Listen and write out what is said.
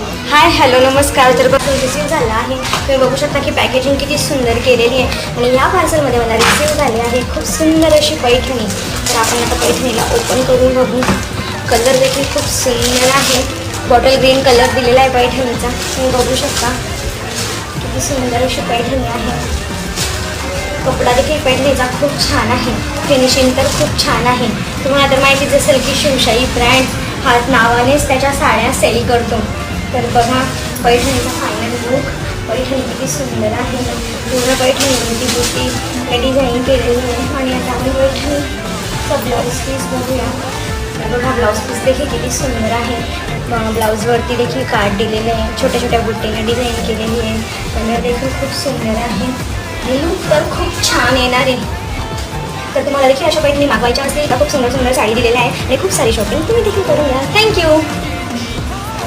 Hi hello नमस्कार. तर बघून रिसीव झाला आहे तुम्ही बघू शकता की पॅकेजिंग किती सुंदर केलेली आहे. आणि या पार्सलमध्ये मला रिसीव झाली आहे खूप सुंदर अशी पैठणी. तर आपण आता पैठणीला ओपन करून बघू. कलर देखील खूप सुंदर आहे. बॉटल ग्रीन कलर दिलेला आहे पैठणीचा. तुम्ही बघू शकता. किती सुंदर अशी पैठणी आहे. कपडा देखील पैठणीचा खूप छान आहे. फिनिशिंग तर खूप छान आहे. तुम्हाला तर माहितीच असेल की शिवशाही ब्रँड हा नावानेच त्याच्या साड्या सेल करतो. तर बघा पैठणीचा फायनल लुक पैठणी किती सुंदर आहे. पूर्ण पैठणीवरती बुटी डिझाईन केलेली आहे. आणि आता आम्ही पैठणीचा ब्लाऊज पीस बघूया. तर बघा ब्लाऊज पीस देखील किती सुंदर आहे. ब्लाऊजवरती देखील कार्ड दिलेले आहे. छोट्या छोट्या बुट्टीने डिझाईन केलेली आहे. कलर देखील खूप सुंदर आहे. हे लुक तर खूप छान येणार आहे. तर तुम्हाला देखील अशा पैठणी मागवायच्या असतील. का खूप सुंदर सुंदर साडी दिलेल्या आहे. आणि खूप सारी शॉपिंग तुम्ही देखील करून घ्या थँक्यू